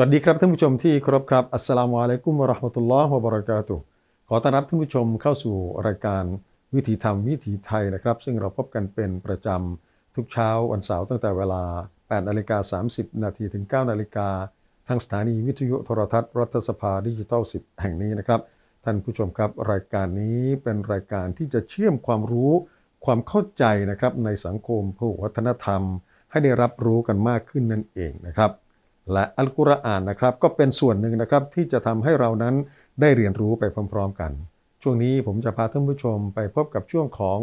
สวัสดีครับท่านผู้ชมที่เคารพครับ อัสสลามุอะลัยกุมวะราะห์มะตุลลอฮ์วะบะเราะกาตุขอต้อนรับท่านผู้ชมเข้าสู่รายการวิถีธรรมวิถีไทยนะครับ ซึ่งเราพบกันเป็นประจำทุกเช้าวันเสาร์ตั้งแต่เวลา 8นาฬิกา30 นาทีถึง 9นาฬิกาทางสถานีวิทยุโทรทัศน์ รัฐสภาดิจิทัล 10 แห่งนี้นะครับ ท่านผู้ชมครับ รายการนี้เป็นรายการที่จะเชื่อมความรู้ความเข้าใจนะครับในสังคมผู้วัฒนธรรม ให้ได้รับรู้กันมากขึ้นนั่นเองนะครับ และอัลกุรอานนะครับ ก็เป็นส่วนหนึ่งนะครับที่จะทำให้เรานั้นได้เรียนรู้ไปพร้อม ๆ กัน ช่วงนี้ผมจะพาท่านผู้ชมไปพบกับช่วงของ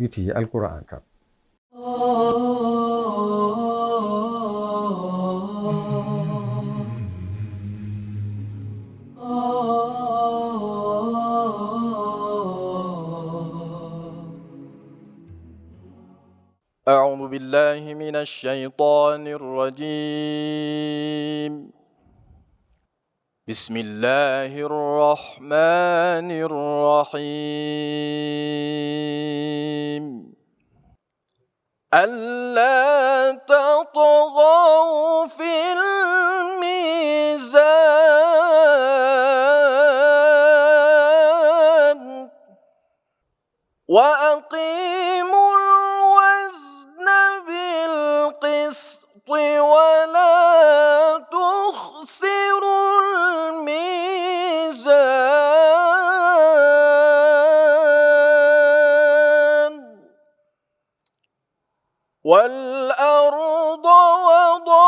วิถีอัลกุรอานครับ أعوذ بالله من الشيطان الرجيم. بسم الله الرحمن الرحيم. ألا تطغوا في الميزان وأقيموا ولا تخسروا الميزان. والأرض وضعها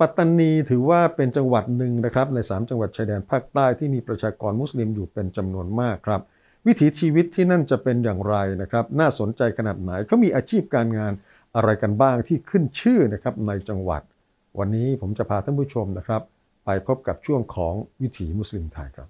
ปัตตานีถือว่าเป็นจังหวัดหนึ่งนะครับ ใน 3 จังหวัดชายแดนภาคใต้ที่มีประชากรมุสลิมอยู่เป็นจำนวนมากครับ วิถีชีวิตที่นั่นจะเป็นอย่างไรนะครับ น่าสนใจขนาดไหนเขามีอาชีพการงานอะไรกันบ้างที่ขึ้นชื่อนะครับในจังหวัด วันนี้ผมจะพาท่านผู้ชมนะครับ ไปพบกับช่วงของวิถีมุสลิมไทยครับ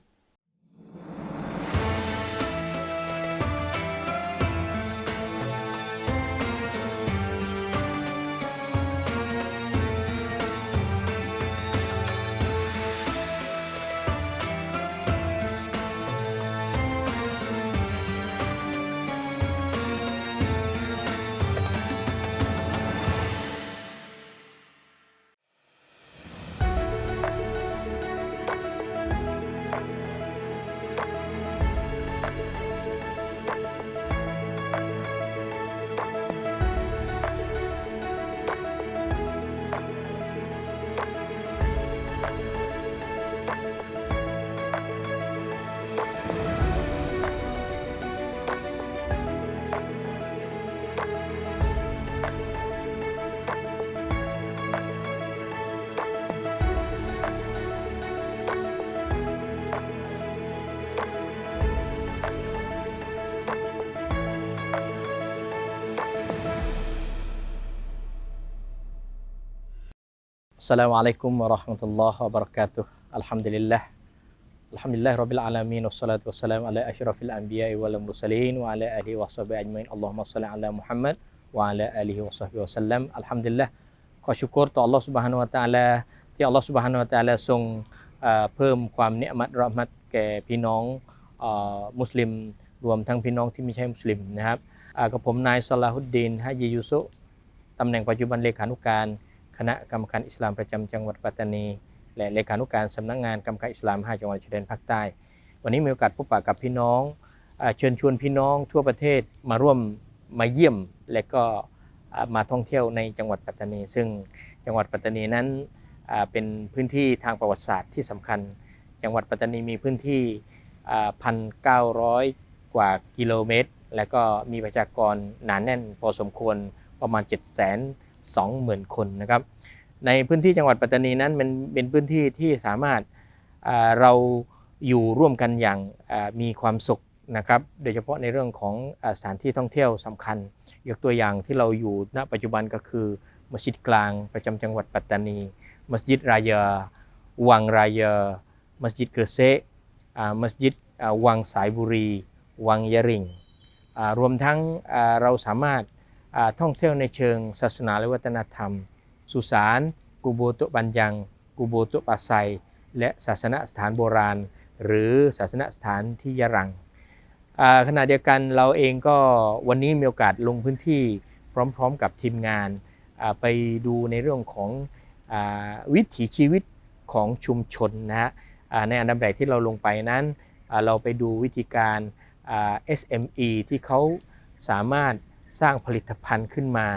السلام عليكم ورحمة الله وبركاته الحمد لله الحمد لله رب العالمين والصلاة والسلام على أشرف الأنبياء والمرسلين وعلى آله وصحبه أجمعين اللهم صل على محمد وعلى آله وصحبه وسلم الحمد لله ขอชุกรต่อ Allah سبحانه และ تعالى ที่ Allah سبحانه และ تعالى ทรงเพิ่มความเนื้อมัดรอมัดแก่พี่น้องมุสลิมรวมทั้งพี่น้องที่ไม่ใช่มุสลิมนะครับกับผมนายซาลาฮุดดีนฮะยียูซุตำแหน่งปัจจุบันเลขานุการ คณะกรรมการอิสลามประจำจังหวัดปัตตานี และเลขานุการสำนักงานกรรมการอิสลาม 5 จังหวัดชายแดนภาคใต้ วันนี้มีโอกาสพบปะกับพี่น้องเชิญชวนพี่น้องทั่วประเทศมาร่วมมาเยี่ยม และก็มาท่องเที่ยวในจังหวัดปัตตานี ซึ่งจังหวัดปัตตานีนั้นเป็นพื้นที่ทางประวัติศาสตร์ที่สำคัญ จังหวัดปัตตานีมีพื้นที่พันเก้าร้อยกว่ากิโลเมตร และก็มีประชากรหนาแน่นพอสมควรประมาณ7 2 0 0 0 20,000 คนนะครับในพื้นที่จังหวัดปัตตานีนั้นมันเป็นพื้นที่ที่สามารถเราอยู่ร่วมกันอย่างมีความสุขนะครับโดยเฉพาะในเรื่องของสถานที่ท่องเที่ยวสำคัญ ยกตัวอย่างที่เราอยู่ณปัจจุบันก็คือมัสยิดกลางประจำจังหวัดปัตตานี มัสยิดรายาวังรายามัสยิดเกษะอ่ามัสยิดวังสายบุรี วังยะริงรวมทั้งเราสามารถ ท่องเที่ยวในเชิงศาสนาและวัฒนธรรม สุสานกูโบโตะบันยังกูโบโตะปาไซและศาสนสถานโบราณ หรือศาสนสถานที่ยะรังขณะเดียวกันเราเองก็วันนี้มีโอกาสลงพื้นที่พร้อมๆกับทีมงานไปดูในเรื่องของอวิถีชีวิตของชุมชนนะฮะในอันดับแรกที่เราลงไปนั้น เราไปดูวิธีการ SME ที่เขาสามารถ สร้างผลิตภัณฑ์ขึ้นมา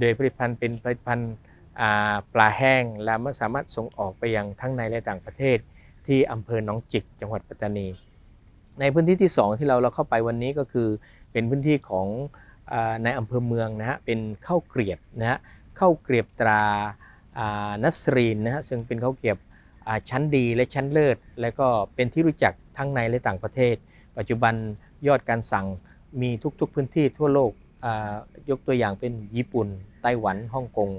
โดยผลิตภัณฑ์เป็นผลิตภัณฑ์ปลาแห้ง และมันสามารถส่งออกไปยังทั้งในและต่างประเทศ ที่อำเภอหนองจิก จังหวัดปัตตานี ในพื้นที่ที่ 2 ที่เราเราเข้าไปวันนี้ก็คือเป็นพื้นที่ของอในอำเภอเมืองนะฮะเป็นข้าวเกรียบนะฮะข้าวเกรียบตรานัสรีนนะฮะซึ่งเป็นข้าวเกรียบชั้นดีและชั้นเลิศ และก็เป็นที่รู้จักทั้งในและต่างประเทศ ปัจจุบันยอดการสั่งมีทุกๆพื้นที่ทั่วโลก ยกตัวอย่างเป็นญี่ปุ่น ไต้หวันฮ่องกง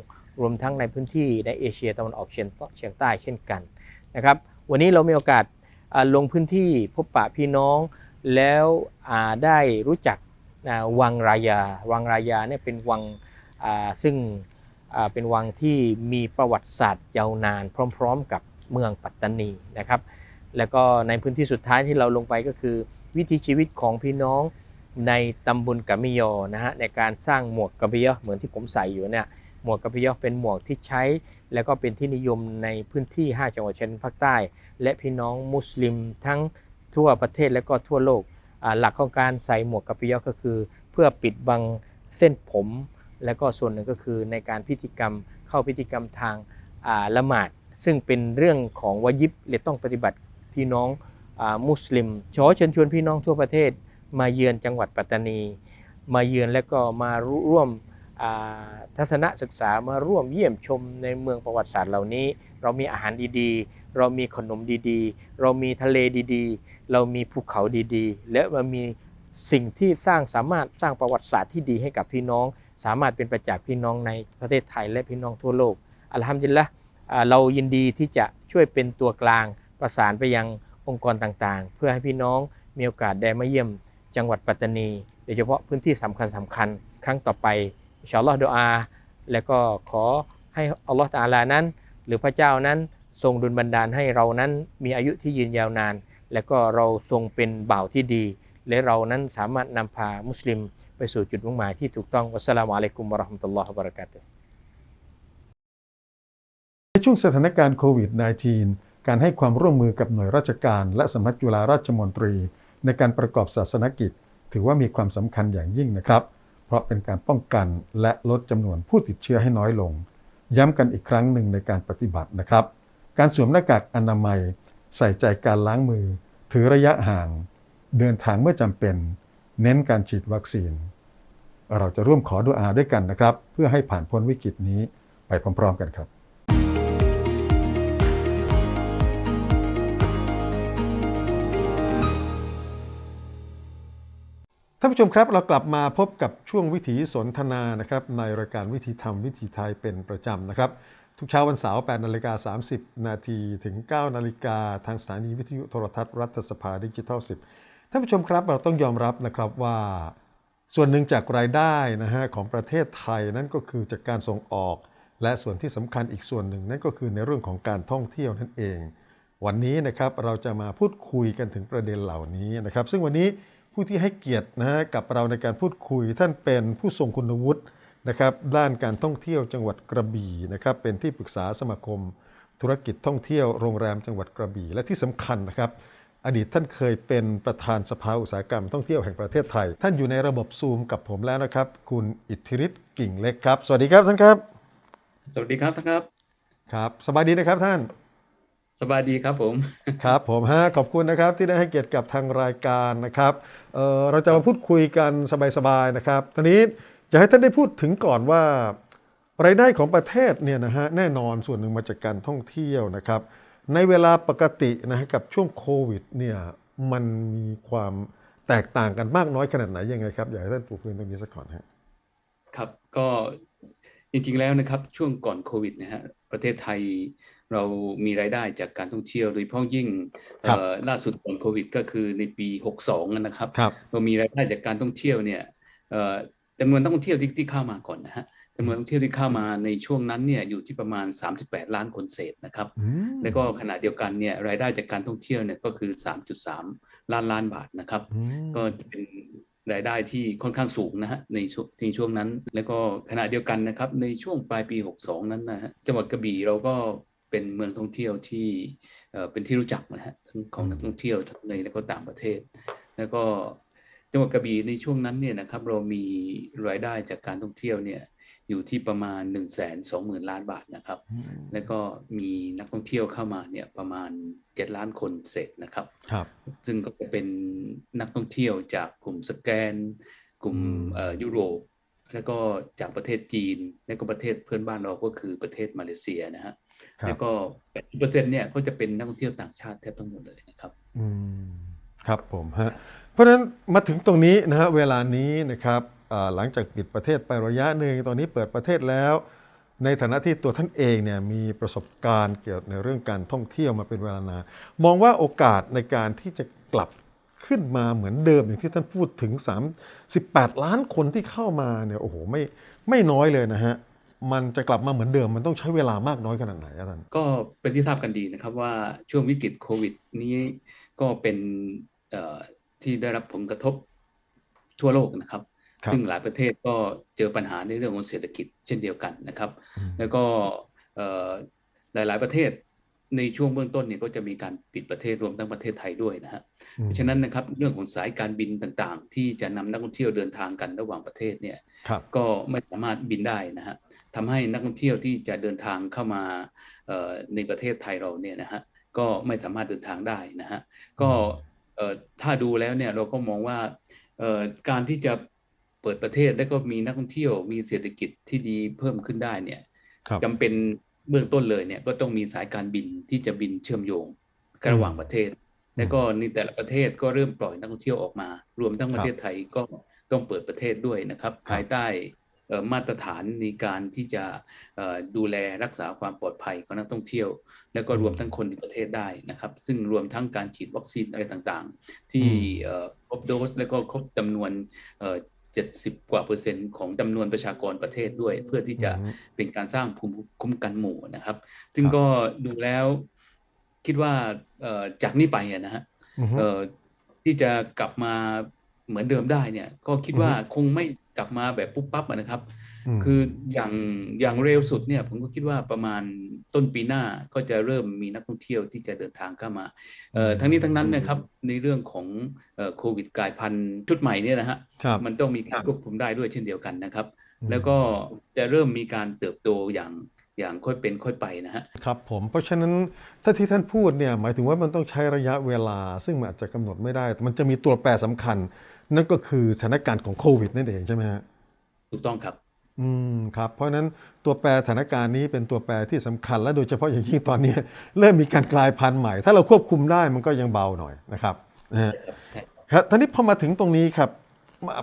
รวมทั้งในพื้นที่ในเอเชียตะวันออกเฉียงเฉียงใต้เช่นกันนะครับ วันนี้เรามีโอกาสลงพื้นที่พบปะพี่น้องแล้วได้รู้จักวังรายา วังรายาเนี่ยเป็นวังซึ่งเป็นวังที่มีประวัติศาสตร์ยาวนานพร้อม ๆ กับเมืองปัตตานีนะครับ แล้วก็ในพื้นที่สุดท้ายที่เราลงไปก็คือ วิถีชีวิตของพี่น้อง ในตำบลกะมิยอนะฮะในการสร้างหมวกกะบิยอเหมือนที่ผมใส่อยู่เนี่ยหมวกกะบิยอเป็นหมวกที่ใช้ แล้วก็เป็นที่นิยมในพื้นที่ 5 จังหวัดชายแดนภาคใต้ และพี่น้องมุสลิมทั้งทั่วประเทศและก็ทั่วโลกหลักของการใส่หมวกกะปิยอก็คือ เพื่อปิดบังเส้นผม และก็ส่วนหนึ่งก็คือในการพิธีกรรมเข้าพิธีกรรมทางาละหมาด ซึ่งเป็นเรื่องของวายิบและต้องปฏิบัติพี่น้องอมุสลิมขอเชิญชวนพี่น้องทั่วประเทศ มาเยือนจังหวัดปัตตานี มาเยือนและก็มาร่วมทัศนศึกษามาร่วมเยี่ยมชมในเมืองประวัติศาสตร์เหล่านี้ เรามีอาหารดีๆ เรามีขนมดีๆ เรามีทะเลดีๆ เรามีภูเขาดีๆ และมันมีสิ่งที่สร้างสามารถสร้างประวัติศาสตร์ที่ดีให้กับพี่น้อง สามารถเป็นประจักษ์พี่น้องในประเทศไทยและพี่น้องทั่วโลกอัลฮัมดุลิละห์เรายินดีที่จะช่วยเป็นตัวกลางประสานไปยังองค์กรต่างๆ เพื่อให้พี่น้องมีโอกาสได้มาเยี่ยม จังหวัดปัตตานี โดยเฉพาะพื้นที่สำคัญสคัญ ครั้งต่อไปอิชาอัลอดอา และก็ขอให้อัลลอฮ์ตะอาลานั้น หรือพระเจ้านั้นทรงดุลบันดาลให้เรานั้นมีอายุที่ยืนยาวนาน และก็เราทรงเป็นบ่าวที่ดี และเรานั้นสามารถนำพามุสลิมไปสู่จุดมุ่งหมายที่ถูกต้องวัสสลามุอะลัยกุมวะราะห์มะตุลลอฮ์วะบะเราะกาตุในช่วงสถานการณ์โควิด -19 การให้ความร่วมมือกับหน่วยราชการและสำนักจุฬาราชมนตรี ในการประกอบศาสนกิจ ถือว่ามีความสำคัญอย่างยิ่งนะครับ เพราะเป็นการป้องกันและลดจำนวนผู้ติดเชื้อให้น้อยลง ย้ำกันอีกครั้งหนึ่งในการปฏิบัตินะครับ การสวมหน้ากากอนามัย ใส่ใจการล้างมือ ถือระยะห่าง เดินทางเมื่อจำเป็น เน้นการฉีดวัคซีน เราจะร่วมขอดุอาด้วยกันนะครับ เพื่อให้ผ่านพ้นวิกฤตนี้ไปพร้อม ๆ กันครับ ท่านผู้ชมครับเรากลับมาพบกับช่วงวิถีสนทนานะครับในรายการวิถีธรรมวิถีไทยเป็นประจำนะครับ ทุกเช้าวันเสาร์8นาฬิกา30 นาทีถึง 9 นาฬิกาทางสถานีวิทยุโทรทัศน์รัฐสภาดิจิทัล 10 ท่านผู้ชมครับเราต้องยอมรับนะครับว่า ส่วนหนึ่งจากรายได้นะฮะของประเทศไทยนั่นก็คือจากการส่งออก และส่วนที่สำคัญอีกส่วนหนึ่งนั่นก็คือในเรื่องของการท่องเที่ยวนั่นเอง วันนี้นะครับเราจะมาพูดคุยกันถึงประเด็นเหล่านี้นะครับ ซึ่งวันนี้ ผู้ที่ให้เกียรตินะฮะกับเราในการพูดคุย ท่านเป็นผู้ทรงคุณวุฒินะครับด้านการท่องเที่ยวจังหวัดกระบี่นะครับเป็นที่ปรึกษาสมาคม ธุรกิจท่องเที่ยวโรงแรมจังหวัดกระบี่ และที่สำคัญนะครับ อดีตท่านเคยเป็นประธานสภาอุตสาหกรรมท่องเที่ยวแห่งประเทศไทย ท่านอยู่ในระบบซูมกับผมแล้วนะครับ คุณอิทธิฤทธิ์กิ่งเล็กครับ สวัสดีครับท่านครับ สวัสดีครับท่านครับครับ สบายดีนะครับท่าน สบายดีครับผม ครับผมฮะขอบคุณนะครับที่ได้ให้เกียรติกับทางรายการนะครับเอ่อเราจะมาพูดคุยกันสบายๆนะครับทีนี้อยากให้ท่านได้พูดถึงก่อนว่ารายได้ของประเทศเนี่ยนะฮะแน่นอนส่วนหนึ่งมาจากการท่องเที่ยวนะครับ ในเวลาปกตินะฮะกับช่วงโควิดเนี่ยมันมีความแตกต่างกันมากน้อยขนาดไหนยังไงครับอยากให้ท่านปูพื้นตรงนี้สักก่อนฮะครับก็จริงๆแล้วนะครับช่วงก่อนโควิดนะฮะประเทศไทย เรามีรายได้จากการท่องเที่ยวโดยเฉพาะยิ่งครับเอ่อล่าสุดก่อนโควิด ก็คือในปี 62 นะครับครับเรามีรายได้จากการท่องเที่ยวเนี่ยเอ่อจำนวนนักท่องเที่ยวที่ที่เข้ามาก่อนนะฮะจำนวนนักท่องเที่ยวที่เข้ามาในช่วงนั้นเนี่ยอยู่ที่ประมาณ 38 ล้านคนเศษนะครับอืมแล้วก็ขณะเดียวกันเนี่ยรายได้จากการท่องเที่ยวเนี่ยก็คือ 3.3 ล้านล้านบาทนะครับอืมก็จะเป็นรายได้ที่ค่อนข้างสูงนะฮะในช่วงในช่วงนั้น แล้วก็ขณะเดียวกันนะครับในช่วงปลายปี 62 นั้นนะฮะจังหวัดกระบี่เราก็ เป็นเมืองท่องเที่ยวที่เอ่อเป็นที่รู้จักนะฮะทั้งของนักท่องเที่ยวทั้งในและก็ต่างประเทศ แล้วก็จังหวัดกระบี่ในช่วงนั้นเนี่ยนะครับเรามีรายได้จากการท่องเที่ยวเนี่ยอยู่ที่ประมาณ1 2 0 0 0 0ล้านบาทนะครับ แล้วก็มีนักท่องเที่ยวเข้ามาเนี่ยประมาณ 7 ล้านคนเศษนะครับครับ ซึ่งก็จะเป็นนักท่องเที่ยวจากกลุ่มสแกน กลุ่มอืมเอ่อยุโรป แล้วก็จากประเทศจีน แล้วก็ประเทศเพื่อนบ้านเราก็คือประเทศมาเลเซียนะฮะครั แล้บวก็80%เนี่ยก็จะเป็นนักท่องเที่ยวต่างชาติแทบทั้งหมดเลยนะครับ อืมครับผมฮะเพราะฉะนั้นมาถึงตรงนี้นะฮะเวลานี้นะครับอ่าหลังจากปิดประเทศไประยะหนึ่งตอนนี้เปิดประเทศแล้ว ในฐานะที่ตัวท่านเองเนี่ยมีประสบการณ์เกี่ยวในเรื่องการท่องเที่ยวมาเป็นเวลานานมองว่าโอกาสในการที่จะกลับขึ้นมาเหมือนเดิมอย่างที่ท่านพูดถึง38ล้านคนที่เข้ามาเนี่ยโอ้โหไม่ไม่น้อยเลยนะฮะ มันจะกลับมาเหมือนเดิมมันต้องใช้เวลามากน้อยขนาดไหนอาจารย์ก็เป็นที่ทราบกันดีนะครับว่าช่วงวิกฤตโควิด นี้ก็เป็นเอ่อที่ได้รับผลกระทบทั่วโลกนะครับครับ ซึ่งหลายประเทศก็เจอปัญหาในเรื่องของเศรษฐกิจเช่นเดียวกันนะครับอืมแล้วก็เอ่อหลาย ๆ ประเทศในช่วงเบื้องต้นเนี่ยก็จะมีการปิดประเทศรวมทั้งประเทศไทยด้วยนะฮะอืมเพราะฉะนั้นนะครับเรื่องของสายการบินต่างๆ ที่จะนำนักท่องเที่ยวเดินทางกันระหว่างประเทศเนี่ยครับก็ไม่สามารถบินได้นะฮะ ทำให้นักท่องเที่ยวที่จะเดินทางเข้ามาเอ่อในประเทศไทยเราเนี่ยนะฮะก็ไม่สามารถเดินทางได้นะฮะก็เอ่อถ้าดูแล้วเนี่ยเราก็มองว่าเอ่อการที่จะเปิดประเทศแล้วก็มีนักท่องเที่ยวมีเศรษฐกิจที่ดีเพิ่มขึ้นได้เนี่ยครับจำเป็นเบื้องต้นเลยเนี่ยก็ต้องมีสายการบินที่จะบินเชื่อมโยงกันระหว่างประเทศ แล้วก็ในแต่ละประเทศก็เริ่มปล่อยนักท่องเที่ยวออกมา รวมทั้งประเทศไทยก็ต้องเปิดประเทศด้วยนะครับครับภายใต้เอ่อ มาตรฐานในการที่จะเอ่อดูแลรักษาความปลอดภัยของนักท่องเที่ยว แล้วก็รวมทั้งคนในประเทศได้นะครับ ซึ่งรวมทั้งการฉีดวัคซีนอะไรต่างๆ ที่เอ่อครบโดสแล้วก็ครบจำนวนเอ่อ70 กว่าเปอร์เซ็นต์ของจำนวนประชากรประเทศด้วย เพื่อที่จะอืมเป็นการสร้างภูมิคุ้มกันหมู่นะครับ ซึ่งครับก็ดูแล้วคิดว่าเอ่อจากนี้ไปอะนะฮะอือฮึเอ่อที่จะกลับมา เหมือนเดิมได้เนี่ย ก็คิดว่าอือฮึคงไม่กลับมาแบบปุ๊บปั๊บอะนะครับมคืออย่างอย่างเร็วสุดเนี่ย ผมก็คิดว่าประมาณต้นปีหน้าก็จะเริ่มมีนักท่องเที่ยวที่จะเดินทางเข้ามาเอ่อทั้งนี้ทั้งนั้นนะครับในเรื่องของเอ่อโควิดกลายพันธุ์ชุดใหม่เนี่ยนะฮะครับมันต้องมีการควบคุมได้ด้วยเช่นเดียวกันนะครับอืมแล้วก็จะเริ่มมีการเติบโตอย่างอย่างค่อยเป็นค่อยไปนะฮะครับผมเพราะฉะนั้นถ้าที่ท่านพูดเนี่ยหมายถึงว่ามันต้องใช้ระยะเวลา ซึ่งมันอาจจะกำหนดไม่ได้แต่มันจะมีตัวแปรสำคัญ นั่นก็คือสถานการณ์ของโควิดนั่นเองใช่ไหมฮะถูกต้องครับ อืมครับ เพราะฉะนั้นตัวแปรสถานการณ์นี้เป็นตัวแปรที่สำคัญ และโดยเฉพาะอย่างยิ่งตอนนี้ เริ่มมีการกลายพันธุ์ใหม่ ถ้าเราควบคุมได้มันก็ยังเบาหน่อยนะครับนะฮะครับทีนี้พอมาถึงตรงนี้ครับ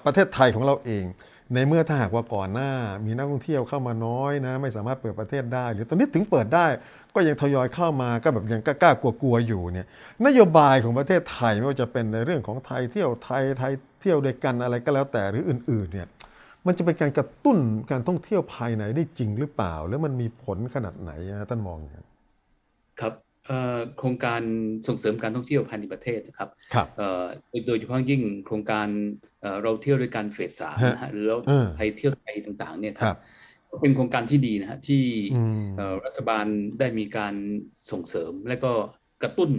ประเทศไทยของเราเอง ในเมื่อถ้าหากว่าก่อนหน้า มีนักท่องเที่ยวเข้ามาน้อยนะ ไม่สามารถเปิดประเทศได้ หรือตอนนี้ถึงเปิดได้ก็ยังทยอยเข้ามาก็แบบยังกล้าๆกลัวๆอยู่เนี่ยนโยบายของประเทศไทยไม่ว่าจะเป็นในเรื่องของไทยเที่ยวไทยไทยเที่ยวด้วยกันอะไรก็แล้วแต่หรืออื่นๆเนี่ยมันจะเป็นการกระตุ้นการท่องเที่ยวภายในได้จริงหรือเปล่า แล้วมันมีผลขนาดไหนนะท่านมองอย่างนั้นครับเอ่อโครงการส่งเสริมการท่องเที่ยวภายในประเทศนะครับครับเอ่อโดยโดยเฉพาะยิ่งโครงการ เอ่อเราเที่ยวด้วยกันเฟสสามฮะนะฮะหรือเราเออไทยเที่ยวไทยต่างๆ เนี่ยคครัรับบก็เป็นโครงการที่ดีนะฮะที่อืมเอ่อรัฐบาลได้มีการส่งเสริมและก็กระตุ้น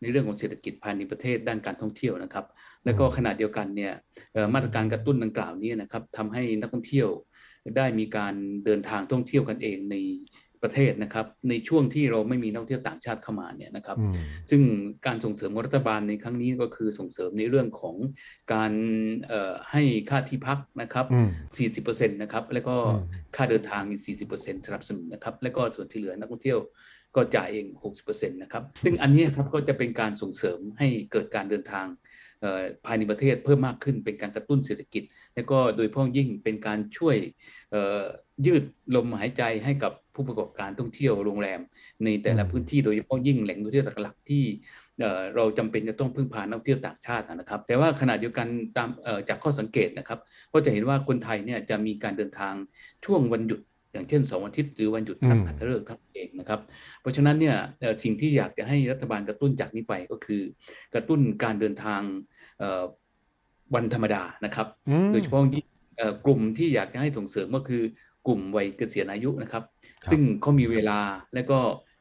ในเรื่องของเศรษฐกิจภายในประเทศด้านการท่องเที่ยวนะครับ แล้วก็ขณะเดียวกันเนี่ยเอ่อมาตรการกระตุ้นดังกล่าวนี้นะครับทำให้นักท่องเที่ยวได้มีการเดินทางท่องเที่ยวกันเองใน ประเทศนะครับ ในช่วงที่เราไม่มีนักท่องเที่ยวต่างชาติเข้ามาเนี่ยนะครับอืมซึ่งการส่งเสริมของรัฐบาลในครั้งนี้ก็คือส่งเสริมในเรื่องของการเอ่อให้ค่าที่พักนะครับอืม40%นะครับ แล้วก็อืมค่าเดินทางอีก 40%สนับสนุนนะครับ แล้วก็ส่วนที่เหลือนักท่องเที่ยวก็จ่ายเอง 60%นะครับ ซึ่งอันนี้ครับก็จะเป็นการส่งเสริมให้เกิดการเดินทางเอ่อภายในประเทศเพิ่มมากขึ้นเป็นการกระตุ้นเศรษฐกิจ แล้วก็โดยเฉพ้องยิ่งเป็นการช่วยเอ่อ ยืดลมหายใจให้กับผู้ประกอบการท่องเที่ยวโรงแรม ในแต่ละอืมพื้นที่โดยเฉพาะยิ่งแหล่งท่องเที่ยวหลักๆที่เอ่อเราจำเป็นจะต้องพึ่งพานักท่องเที่ยวต่างชาตินะครับ แต่ว่าขณะเดียวกันตามเอ่อจากข้อสังเกตนะครับ ก็จะเห็นว่าคนไทยเนี่ยจะมีการเดินทางช่วงวันหยุดอย่างเช่นเสาร์อาทิตย์หรือวันหยุดทางอืมขัตฤกษ์เท่านั้นเองนะครับ เพราะฉะนั้นเนี่ยเอ่อสิ่งที่อยากจะให้รัฐบาลกระตุ้นจากนี้ไปก็คือ กระตุ้นการเดินทางเอ่อวันธรรมดานะครับอืมโดยเฉพาะยิ่งเอ่อ กลุ่มที่อยากจะให้ส่งเสริมก็คือกลุ่มวัยเกษียณอายุนะครับครับซึ่งเขามีเวลาและก็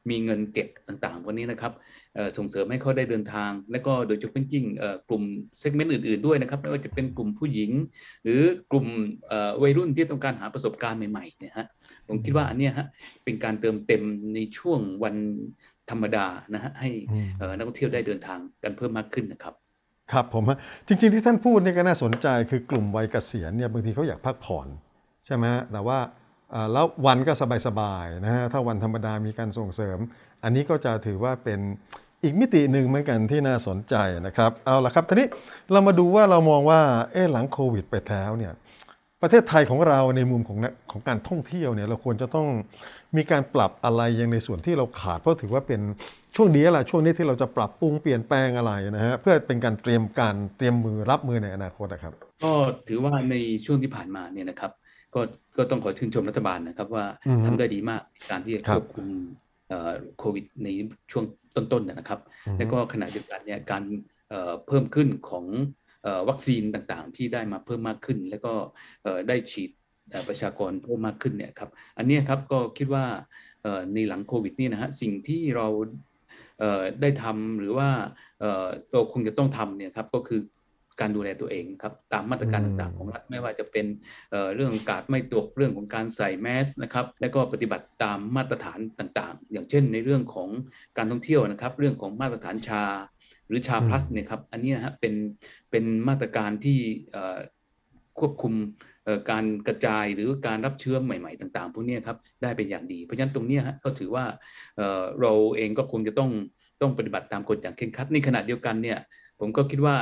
มีเงินเก็บต่างๆ วันนี้นะครับเอ่อส่งเสริมให้เขาได้เดินทาง และก็โดยเฉพาะยิ่งเอ่อกลุ่มเซกเมนต์อื่น ๆด้วยนะครับไม่ว่าจะเป็นกลุ่มผู้หญิง หรือกลุ่มเอ่อวัยรุ่นที่ต้องการหาประสบการณ์ใหม่ๆเนี่ยฮะผมคิดว่าอันเนี้ยฮะเป็นการเติมเต็มในช่วงวันธรรมดานะฮะให้อืมเอ่อนักท่องเที่ยวได้เดินทางกันเพิ่มมากขึ้นนะครับ ครับผมฮะจริง ๆที่ท่านพูดเนี่ยก็น่าสนใจคือกลุ่มวัยเกษียณเนี่ยบางทีเขาอยากพักผ่อนใช่ไหมฮะแต่ว่าแล้ววันก็สบายๆนะฮะถ้าวันธรรมดามีการส่งเสริม อันนี้ก็จะถือว่าเป็นอีกมิติหนึ่งเหมือนกันที่น่าสนใจนะครับเอาละครับทีนี้เรามาดูว่าเรามองว่าเอ๊ะหลังโควิด ไปแล้วเนี่ยประเทศไทยของเราในมุมของนักของการท่องเที่ยวเนี่ยเราควรจะต้อง มีการปรับอะไรยังในส่วนที่เราขาดเพราะถือว่าเป็นช่วงนี้แหละช่วงนี้ที่เราจะปรับปรุงเปลี่ยนแปลงอะไรนะฮะเพื่อเป็นการเตรียมการเตรียมมือรับมือในอนาคตนะครับ ก็ถือว่าในช่วงที่ผ่านมาเนี่ยนะครับ ก็ก็ต้องขอชื่นชมรัฐบาลนะครับว่าอือฮึทำได้ดีมากในการที่จะครับควบคุมเอ่อโควิดในช่วงต้นๆเนยนะครับอือฮึแล้วก็ขณะเดียวกันเนี่ยการเอ่อเพิ่มขึ้นของเอ่อวัคซีนต่างๆ ที่ได้มาเพิ่มมากขึ้น แล้วก็เอ่อได้ฉีดเอ่อ ประชากรเพิ่มมากขึ้นเนี่ยครับอันเนี้ยครับก็คิดว่าเอ่อในหลังโควิดนี่นะฮะสิ่งที่เราเอ่อได้ทำหรือว่าเอ่อเราคงจะต้องทำเนี่ยครับก็คือการดูแลตัวเองครับตามมาตรการอืมต่างๆของรัฐไม่ว่าจะเป็นเอ่อเรื่องของการไม่ตกเรื่องของการใส่แมสนะครับแล้วก็ปฏิบัติตามมาตรฐานต่างๆ อย่างเช่น ในเรื่องของการท่องเที่ยวนะครับ เรื่องของมาตรฐานชา หรือชาอืมพลัสเนี่ยครับอันนี้นะฮะเป็นเป็นมาตรการที่เอ่อควบคุมเอ่อ การกระจายหรือการรับเชื้อใหม่ ๆ ต่างๆ พวกนี้ครับได้เป็นอย่างดี เพราะฉะนั้นตรงนี้ฮะก็ถือว่าเราเองก็คงจะต้องต้องปฏิบัติตามกฎอย่างเคร่งครัดในขณะเดียวกันเนี่ยผมก็คิดว่า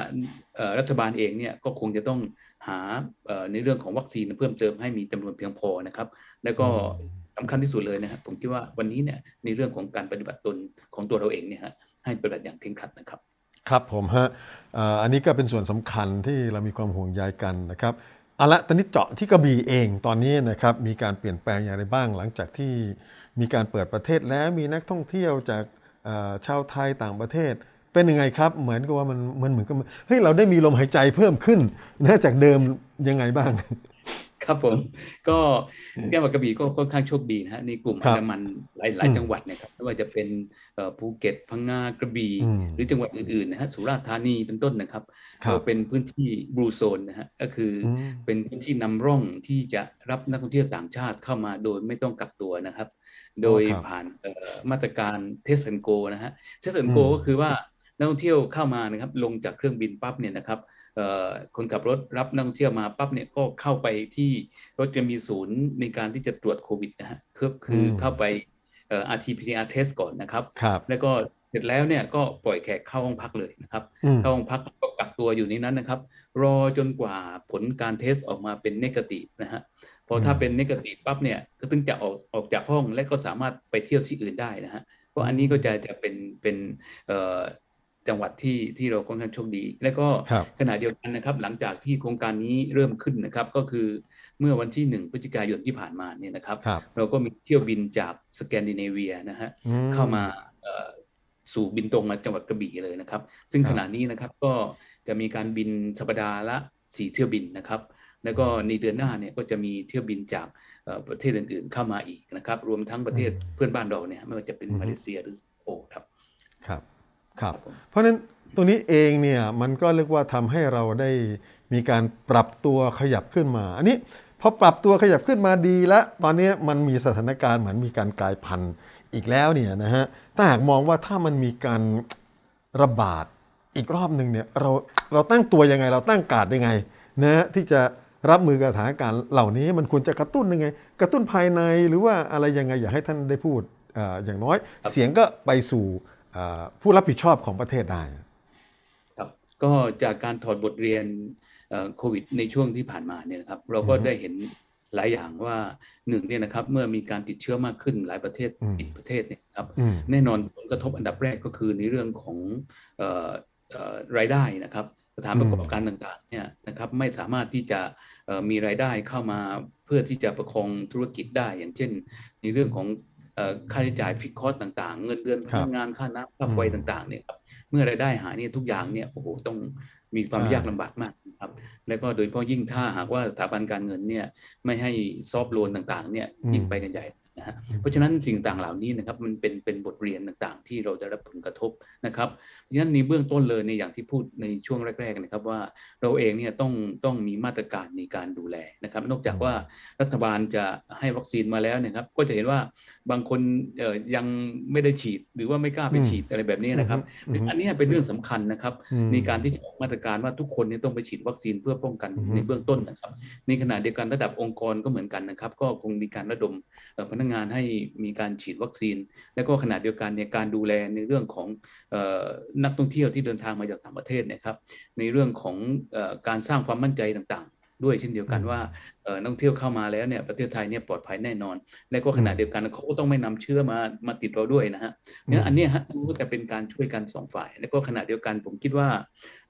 รัฐบาลเองเนี่ยก็คงจะต้องหาในเรื่องของวัคซีนเพิ่มเติมให้มีจำนวนเพียงพอนะครับ แล้วก็สำคัญที่สุดเลยนะครับผมคิดว่าวันนี้เนี่ยในเรื่องของการปฏิบัติตนของตัวเราเองเนี่ยฮะให้ปฏิบัติอย่างเคร่งครัดนะครับ ครับผมฮะอันนี้ก็เป็นส่วนสำคัญที่เรามีความห่วงใยกันนะครับ เอาละตอนนี้เจาะที่กระบี่เองตอนนี้นะครับมีการเปลี่ยนแปลงอย่างไรบ้าง หลังจากที่มีการเปิดประเทศแล้วมีนักท่องเที่ยวจากชาวไทยต่างประเทศ เป็นยังไงครับ เหมือนกับว่ามันมันเหมือนกับเฮ้ยเราได้มีลมหายใจเพิ่มขึ้นนะจากเดิมยังไงบ้าง ครับผมก็แก้วกระบี่ก็ค่อนข้างโชคดีนะฮะในกลุ่มครัอับนดามันหลายหลายอืมจังหวัดเนะครับไม่ว่าจะเป็นเอ่อภูเก็ตพังงากระบี่อืมหรือจังหวัดอื่นๆนะฮะสุราษฎร์ธานีเป็นต้นนะครับครับก็เป็นพื้นที่บลูโซนนะฮะก็คือออืมเป็นพื้นที่นำร่องที่จะรับนักท่องเที่ยวต่างชาติเข้ามาโดยไม่ต้องกักตัวนะครับ โดยครับผ่านเอ่อมาตรการเทส and go นะฮะเทส and อื go มก็คือว่านักท่องเที่ยวเข้ามานะครับลงจากเครื่องบินปั๊บเนี่ยนะครับเอ่อ คนขับรถรับนักท่องเที่ยวมาปั๊บเนี่ยก็เข้าไปที่รถจะมีศูนย์ในการที่จะตรวจโควิดนะฮะคือคืออมเข้าไปเอ่อ RT-PCR test ก่อนนะครับครับแล้วก็เสร็จแล้วเนี่ยก็ปล่อยแขกเข้าห้องพักเลยนะครับอืมเข้าห้องพักก็กักตัวอยู่ในนั้นนะครับ รอจนกว่าผลการเทสออกมาเป็นเนกาทีฟนะฮะพอถ้าอืมเป็นเนกาทีฟปั๊บเนี่ยก็ถึงจะออกออกจากห้องและก็สามารถไปเที่ยวที่อื่นได้นะฮะเพราะอันนี้ก็จะจะเป็นเป็นเอ่อ จังหวัดที่ที่เราค่อนข้างโชคดี แล้วก็ครับขณะเดียวกันนะครับ หลังจากที่โครงการนี้เริ่มขึ้นนะครับ ก็คือเมื่อวันที่หนึ่งพฤศจิกายนที่ผ่านมาเนี่ยนะครับครับเราก็มีเที่ยวบินจากสแกนดิเนเวียนะฮะอืเข้ามาเอ่อสู่บินตรงมาจังหวัดกระบี่เลยนะครับ ซึ่งครับขณะนี้นะครับก็จะมีการบินสัปดาห์ละสี่เที่ยวบินนะครับ แล้วก็ในเดือนหน้าเนี่ยก็จะมีเที่ยวบินจากเอ่อประเทศอื่นๆเข้ามาอีกนะครับ รวมทั้งประเทศอืมเพื่อนบ้านเราเนี่ยไม่ว่าจะเป็นอือฮึมาเลเซียหรือสิงคโปร์ครับ ครับ ครับผมเพราะฉะนั้นตรงนี้เองเนี่ยมันก็เรียกว่าทำให้เราได้มีการปรับตัวขยับขึ้นมา อันนี้พอปรับตัวขยับขึ้นมาดีแล้ว ตอนนี้มันมีสถานการณ์เหมือนมีการกลายพันธุ์อีกแล้วเนี่ยนะฮะถ้าหากมองว่าถ้ามันมีการระบาดอีกรอบหนึ่งเนี่ยเราเราตั้งตัวยังไง เราตั้งการดยังไงนะฮะที่จะรับมือกับสถานการณ์เหล่านี้มันควรจะกระตุ้นยังไง กระตุ้นภายในหรือว่าอะไรยังไงอยากให้ท่านได้พูดอาอย่างน้อย เสียงก็ไปสู่อ่า ผู้รับผิดชอบของประเทศได้ครับก็จากการถอดบทเรียนเอ่อโควิดในช่วงที่ผ่านมาเนี่ยนะครับ เราก็อือฮึได้เห็นหลายอย่างว่าหนึ่งเนี่ยนะครับเมื่อมีการติดเชื้อมากขึ้นหลายประเทศอืมปิดประเทศเนี่ยครับอืมแน่นอนผลกระทบอันดับแรกก็คือในเรื่องของเอ่อเอ่อรายได้นะครับสถานประกอบการต่างๆเนี่ยนะครับไม่สามารถที่จะเอ่อมีรายได้เข้ามาเพื่อที่จะประคองธุรกิจได้อย่างเช่น ในเรื่องของเอ่อ ค่าใช้จ่ายฟิกคอสต่างๆ เงินเดือนพครับนักงานค่าน้ำค่าไฟอืมต่างๆเนี่ยครับเมื่อรายได้หายเนี่ยทุกอย่างเนี่ยโอ้โหต้องมีความใช่ยากลำบากมากนะครับ แล้วก็โดยเฉพาะยิ่งถ้าหากว่าสถาบันการเงินเนี่ยไม่ให้ซอฟโลนต่างๆเนี่ยยิ่งไปกันใหญ่ นะฮะเพราะฉะนั้นสิ่งต่างเหล่านี้นะครับมันเป็นเป็นบทเรียนต่างๆ ที่เราจะรับผลกระทบนะครับเพราะฉะนั้นในเบื้องต้นเลยในยอย่างที่พูดในช่วงแรกๆนะครับว่าเราเองเนี่ยต้องต้องมีมาตรการในการดูแลนะครับ นอกจากว่ารัฐบาลจะให้วัคซีนมาแล้วเนะครับ ก็จะเห็นว่าบางคนเอ่อยังไม่ได้ฉีดหรือว่าไม่กล้าไปอืมฉีดอะไรแบบนี้นะครับอืมอืมอันเนี้ยเป็นเรื่องสำคัญนะครับอืมในการที่จะออกมาตรการว่าทุกคนเนี่ยต้องไปฉีดวัคซีนเพื่อป้องกันอือฮึในเบื้องต้นนะครับ ในขณะเดียวกันระดับองค์กรก็เหมือนกันนะครับ ก็คงมีการระดมเอ่อพนักงานให้มีการฉีดวัคซีน แล้วก็ขณะเดียวกันเนี่ยการดูแลในเรื่องของเอ่อนักท่องเที่ยวที่เดินทางมาจากต่างประเทศเนะครับในเรื่องของเอ่อการสร้างความมั่นใจต่างๆ ด้วยเช่นเดียวกันว่าเอ่อนักท่องเที่ยวเข้ามาแล้วเนี่ยประเทศไทยเนี่ยปลอดภัยแน่นอน และก็ขณะเดียวกันเขาก็ต้องไม่นำเชื้อมามาติดเราด้วยนะฮะเนี่ยอันเนี้ยฮะมันก็จะเป็นการช่วยกันสองฝ่าย แล้วก็ขณะเดียวกันผมคิดว่า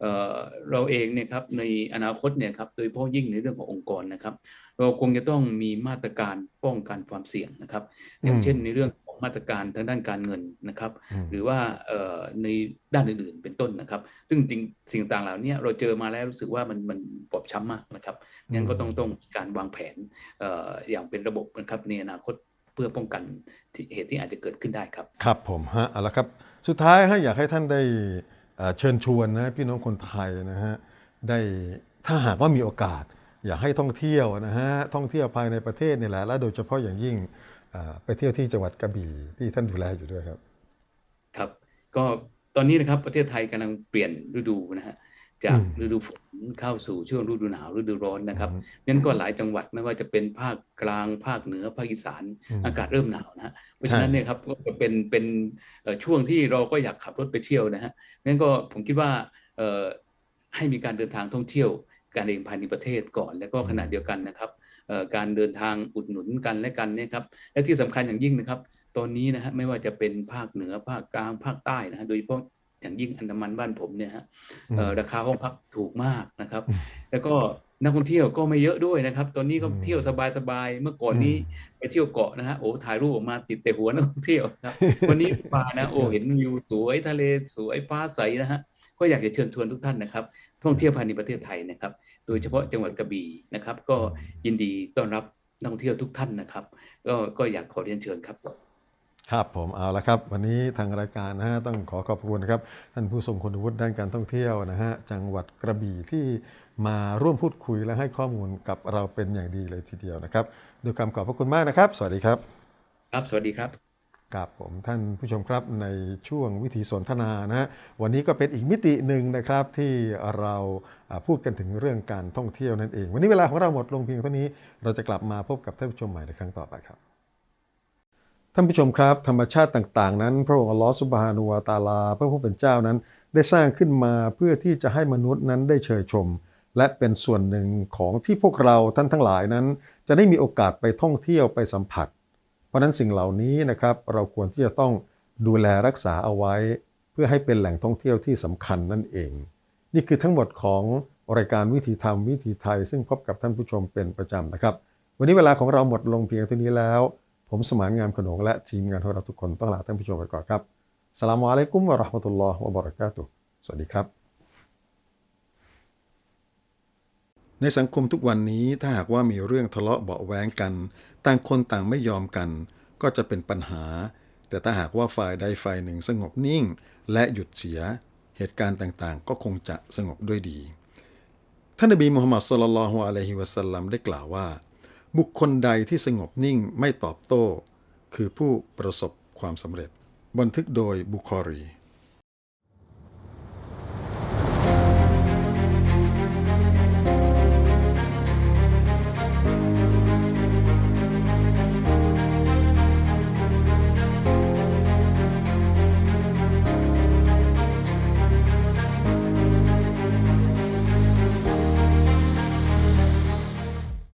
เอ่อเราเองเนี่ยครับในอนาคตเนี่ยครับโดยเฉพาะยิ่งในเรื่องขององค์กรนะครับ เราคงจะต้องมีมาตรการป้องกันความเสี่ยงนะครับ อย่างอืมเช่นในเรื่องของมาตรการทางด้านการเงินนะครับอืมหรือว่าเอ่อในด้านอื่นๆเป็นต้นนะครับ ซึ่งจริงสิ่งต่างเหล่านี้เราเจอมาแล้วรู้สึกว่ามันมันบอบช้ำมากนะครับงั้นก็ต้องต้องมีการวางแผนเอ่ออย่างเป็นระบบนะครับในอนาคตเพื่อป้องกันที่เหตุที่อาจจะเกิดขึ้นได้ครับ ครับผมฮะเอาละครับสุดท้ายฮะอยากให้ท่านได้เอ่อเชิญชวนนะพี่น้องคนไทยนะฮะได้ถ้าหากว่ามีโอกาส อยากให้ท่องเที่ยวนะฮะท่องเที่ยวภายในประเทศนี่แหละและโดยเฉพาะอย่างยิ่งเอ่อไปเที่ยวที่จังหวัดกระบี่ที่ท่านดูแลอยู่ด้วยครับ ครับ ก็ตอนนี้นะครับประเทศไทยกำลังเปลี่ยนฤดูนะฮะจากอืมฤดูฝนเข้าสู่ช่วงฤดูหนาวฤดูร้อนนะครับอืมงั้นก็หลายจังหวัดไม่ว่าจะเป็นภาคกลางภาคเหนือภาคอีสานอืมอากาศเริ่มหนาวนะฮะเพราะฉะนั้นเนี่ยครับก็จะเป็นเป็นเอ่อช่วงที่เราก็อยากขับรถไปเที่ยวนะฮะงั้นก็ผมคิดว่าเอ่อให้มีการเดินทางท่องเที่ยว การเองภายในประเทศก่อน แล้วก็ขณะเดียวกันนะครับเอ่อการเดินทางอุดหนุนกันและกันเนี่ยครับและที่สำคัญอย่างยิ่งนะครับ ตอนนี้นะฮะไม่ว่าจะเป็นภาคเหนือภาคกลางภาคใต้นะฮะโดยเฉพาะอย่างยิ่งอันดามันบ้านผมเนี่ยฮะเอ่อราคาห้องพักถูกมากนะครับอืมแล้วก็นักท่องเที่ยวก็ไม่เยอะด้วยนะครับ ตอนนี้ก็อืมเที่ยวสบายๆ เมื่อก่อนนี้อืมไปเที่ยวเกาะนะฮะ โอ้ถ่ายรูปออกมาติดแต่หัวนักท่องเที่ยวนะครับ วันนี้มานะ โอ้เห็นวิวสวยทะเลสวยฟ้าใสนะฮะ ก็อยากจะเชิญชวนทุกท่านนะครับ ท่องเที่ยวภายในประเทศไทยนะครับ โดยเฉพาะจังหวัดกระบี่นะครับ ก็ยินดีต้อนรับนักท่องเที่ยวทุกท่านนะครับ ก็ก็อยากขอเรียนเชิญครับครับผมเอาละครับ วันนี้ทางรายการนะฮะต้องขอขอบคุณนะครับท่านผู้ทรงคุณวุฒิด้านการท่องเที่ยวนะฮะจังหวัดกระบี่ที่มาร่วมพูดคุยและให้ข้อมูลกับเราเป็นอย่างดีเลยทีเดียวนะครับด้วยคำขอบพระคุณมากนะครับ สวัสดีครับ ครับสวัสดีครับ กับผมท่านผู้ชมครับในช่วงวิธีสนทนานะวันนี้ก็เป็นอีกมิติหนึ่งนะครับที่เราพูดกันถึงเรื่องการท่องเที่ยวนั่นเอง วันนี้เวลาของเราหมดลงเพียงเท่านี้ เราจะกลับมาพบกับท่านผู้ชมใหม่ในครั้งต่อไปครับท่านผู้ชมครับ ธรรมชาติต่างๆ นั้น พระองค์อัลลอฮฺสุบฮานุวาตาลาพระผู้เป็นเจ้านั้น ได้สร้างขึ้นมาเพื่อที่จะให้มนุษย์นั้นได้เชยชม และเป็นส่วนหนึ่งของที่พวกเราท่านทั้งหลายนั้น จะได้มีโอกาสไปท่องเที่ยวไปสัมผัส ราะนั้นสิ่งเหล่านี้นะครับเราควรที่จะต้องดูแลรักษาเอาไว้ เพื่อให้เป็นแหล่งท่องเที่ยวที่สำคัญนั่นเอง นี่คือทั้งหมดของรายการวิถีธรรมวิถีไทย ซึ่งพบกับท่านผู้ชมเป็นประจำนะครับ วันนี้เวลาของเราหมดลงเพียงเท่านี้แล้ว ผมสมานงามขนงและทีมงานของเราทุกคนต้องลาท่านผู้ชมไปก่อนครับสลามอะลัยกุมวะราะห์มะตุลลอฮ์วะบะเราะกาตุสวัสดีครับ ในสังคมทุกวันนี้ถ้าหากว่ามีเรื่องทะเลาะเบาแว้งกัน ต่างคนต่างไม่ยอมกัน ก็จะเป็นปัญหา แต่ถ้าหากว่าฝ่ายใดฝ่ายหนึ่งสงบนิ่ง และหยุดเสีย เหตุการณ์ต่างๆ ก็คงจะสงบด้วยดี ท่านนบีมุฮัมมัดสุลลัลลอฮุอะลัยฮิวะสัลลัมได้กล่าวว่า บุคคลใดที่สงบนิ่งไม่ตอบโต้ คือผู้ประสบความสำเร็จ บันทึกโดยบุคอรี